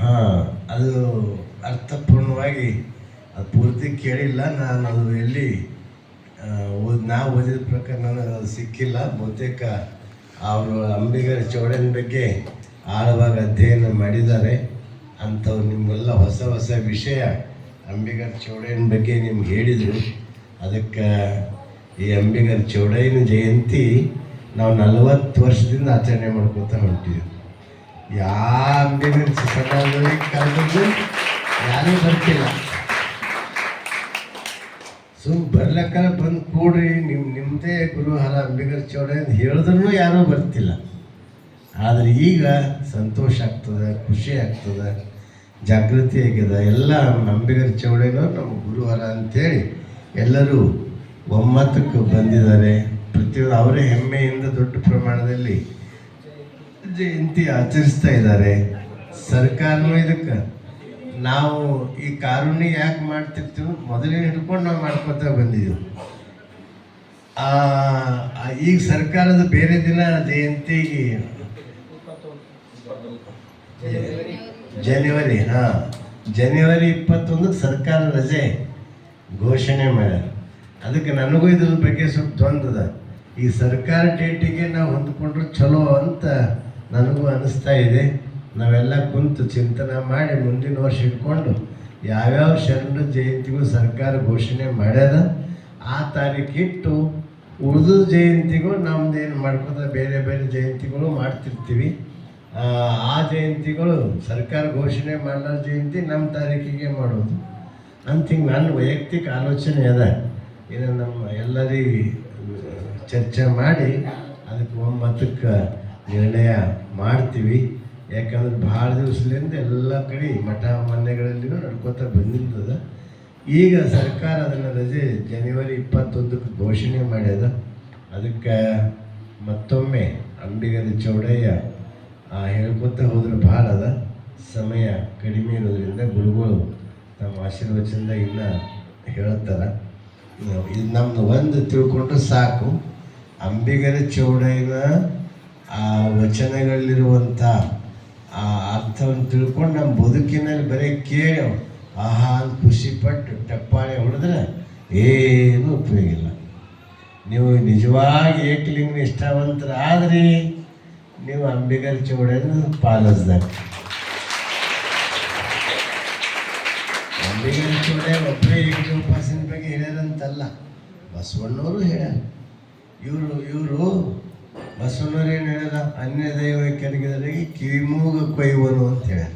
ಹಾಂ, ಅದು ಅರ್ಥಪೂರ್ಣವಾಗಿ ಅದು ಪೂರ್ತಿ ಕೇಳಿಲ್ಲ. ನಾನು ಅದು ಎಲ್ಲಿ ಓದ್, ನಾ ಓದಿದ ಪ್ರಕಾರ ನನಗೆ ಅದು ಸಿಕ್ಕಿಲ್ಲ. ಬಹುತೇಕ ಅವರು ಅಂಬಿಗರ ಚೌಡನ ಬಗ್ಗೆ ಆಳವಾಗಿ ಅಧ್ಯಯನ ಮಾಡಿದ್ದಾರೆ. ಅಂಥವ್ರು ನಿಮಗೆಲ್ಲ ಹೊಸ ಹೊಸ ವಿಷಯ ಅಂಬಿಗರ ಚೌಡಯ್ಯನ ಬಗ್ಗೆ ನಿಮ್ಗೆ ಹೇಳಿದರು. ಅದಕ್ಕೆ ಈ ಅಂಬಿಗರ ಚೌಡಯ್ಯನ ಜಯಂತಿ ನಾವು ನಲವತ್ತು ವರ್ಷದಿಂದ ಆಚರಣೆ ಮಾಡ್ಕೊತಾ ಹೊಂಟಿದ್ದೀವಿ ಯಾವ ಅಂಬಿಗರ ಸಮಾಜದಲ್ಲಿ ಕರೆದಿದ್ದು ಯಾರೂ ಬರ್ತಿಲ್ಲ. ಸುಮ್ ಬರ್ಲಕ್ಕರ ಬಂದು ಕೂಡ್ರಿ ನಿಮ್ಮ ನಿಮ್ಮದೇ ಗುರು ಹರ ಅಂಬಿಗರ ಚೌಡ ಅಂತ ಹೇಳಿದ್ರೂ ಯಾರೂ ಬರ್ತಿಲ್ಲ. ಆದರೆ ಈಗ ಸಂತೋಷ ಆಗ್ತದೆ, ಖುಷಿ ಆಗ್ತದೆ, ಜಾಗೃತಿ ಆಗಿದೆ. ಎಲ್ಲ ಅಂಬಿಗರ್ ಚೌಡೇನೋ ನಮ್ಮ ಗುರುವರ ಅಂತೇಳಿ ಎಲ್ಲರೂ ಒಮ್ಮತಕ್ಕೆ ಬಂದಿದ್ದಾರೆ. ಪ್ರತಿಯೊಂದು ಅವರೇ ಹೆಮ್ಮೆಯಿಂದ ದೊಡ್ಡ ಪ್ರಮಾಣದಲ್ಲಿ ಜಯಂತಿ ಆಚರಿಸ್ತಾ ಇದ್ದಾರೆ. ಸರ್ಕಾರನೂ ಇದಕ್ಕೆ. ನಾವು ಈ ಕಾರುಣ್ಯ ಯಾಕೆ ಮಾಡ್ತಿರ್ತೀವಿ ಮೊದಲೇ ಹಿಡ್ಕೊಂಡು ನಾವು ಮಾಡ್ಕೊತಾ ಬಂದಿದ್ದೀವಿ. ಈಗ ಸರ್ಕಾರದ ಬೇರೆ ದಿನ ಜಯಂತಿಗೆ ಜನವರಿ, ಹಾಂ. ಜನವರಿ ಇಪ್ಪತ್ತೊಂದಕ್ಕೆ ಸರ್ಕಾರ ರಜೆ ಘೋಷಣೆ ಮಾಡ್ಯಾರ. ಅದಕ್ಕೆ ನನಗೂ ಇದ್ರ ಬಗ್ಗೆ ಸ್ವಲ್ಪ ದ್ವಂದ್ವದ. ಈ ಸರ್ಕಾರ ಡೇಟಿಗೆ ನಾವು ಹೊಂದ್ಕೊಂಡ್ರೆ ಚಲೋ ಅಂತ ನನಗೂ ಅನಿಸ್ತಾ ಇದೆ. ನಾವೆಲ್ಲ ಕುಂತು ಚಿಂತನೆ ಮಾಡಿ ಮುಂದಿನ ವರ್ಷ ಇಟ್ಕೊಂಡು ಯಾವ್ಯಾವ ಶರಣರ ಜಯಂತಿಗೂ ಸರ್ಕಾರ ಘೋಷಣೆ ಮಾಡ್ಯದ ಆ ತಾರೀಕಿಟ್ಟು ಉಳಿದು ಜಯಂತಿಗೂ ನಮ್ದು ಏನು ಮಾಡ್ಕೊತ ಬೇರೆ ಬೇರೆ ಜಯಂತಿಗಳು ಮಾಡ್ತಿರ್ತೀವಿ. ಆ, ಜಯಂತಿಗಳು ಸರ್ಕಾರ ಘೋಷಣೆ ಮಾಡೋ ಜಯಂತಿ ನಮ್ಮ ತಾರೀಕಿಗೆ ಮಾಡೋದು. ಅಂತ ಹಿಂಗೆ ನನ್ನ ವೈಯಕ್ತಿಕ ಆಲೋಚನೆ ಅದ. ಇದು ನಮ್ಮ ಎಲ್ಲರಿಗೆ ಚರ್ಚೆ ಮಾಡಿ ಅದಕ್ಕೆ ಒಮ್ಮತಕ್ಕೆ ನಿರ್ಣಯ ಮಾಡ್ತೀವಿ. ಯಾಕಂದ್ರೆ ಭಾಳ ದಿವಸದಿಂದ ಎಲ್ಲ ಕಡೆ ಮಠ ಮನೆಗಳಲ್ಲಿಯೂ ನಡ್ಕೋತಾ ಬಂದಿರ್ತದ. ಈಗ ಸರ್ಕಾರ ಅದನ್ನು ರಜೆ ಜನವರಿ ಇಪ್ಪತ್ತೊಂದಕ್ಕೆ ಘೋಷಣೆ ಮಾಡ್ಯದ. ಅದಕ್ಕೆ ಮತ್ತೊಮ್ಮೆ ಅಂಬಿಗರ ಚೌಡಯ್ಯ ಹೇಳ್ಕೊತ ಹೋದ್ರೆ ಭಾಳ ಅದ. ಸಮಯ ಕಡಿಮೆ ಇರೋದ್ರಿಂದ ಗುರುಗಳು ತಮ್ಮ ಆಶೀರ್ವಚನದ ಇನ್ನು ಹೇಳ್ತಾರೆ. ಇದು ನಮ್ದು ಒಂದು ತಿಳ್ಕೊಂಡ್ರೆ ಸಾಕು. ಅಂಬಿಗರ ಚೌಡಯ್ಯನ ಆ ವಚನಗಳಲ್ಲಿರುವಂಥ ಆ ಅರ್ಥವನ್ನು ತಿಳ್ಕೊಂಡು ನಮ್ಮ ಬದುಕಿನಲ್ಲಿ ಬರೀ ಕೇಳಿ ಆಹಾ ಅಂತ ಖುಷಿಪಟ್ಟು ಟಪ್ಪಾಳೆ ಹೊಡೆದ್ರೆ ಏನೂ ಉಪಯೋಗ ಇಲ್ಲ. ನೀವು ನಿಜವಾಗಿ ಏಕಲಿಂಗ ನಿಷ್ಠಾವಂತರಾದ್ರಿ ನೀವು ಅಂಬಿಗರ್ ಚೌಡನ್ನು ಪಾಲಿಸ್ದಾಗ ಅಂಬಿಗರ್ ಚೌಡೆ ಒಬ್ಬರೇ ಏಕಲಿಂಗ ಉಪಾಸನೆ ಬಗ್ಗೆ ಹೇಳ್ಯಾರಂತಲ್ಲ. ಬಸವಣ್ಣವರು ಹೇಳ್ಯಾರ. ಇವರು ಇವರು ಬಸವಣ್ಣವ್ರು ಏನು ಹೇಳ್ಯಾರ ಅನ್ಯ ದೈವ ಕೆಳಗಿದವರಿಗೆ ಕಿವಿಮೂಗ ಕೊಯ್ಯುವನು ಅಂತ ಹೇಳ್ಯಾರ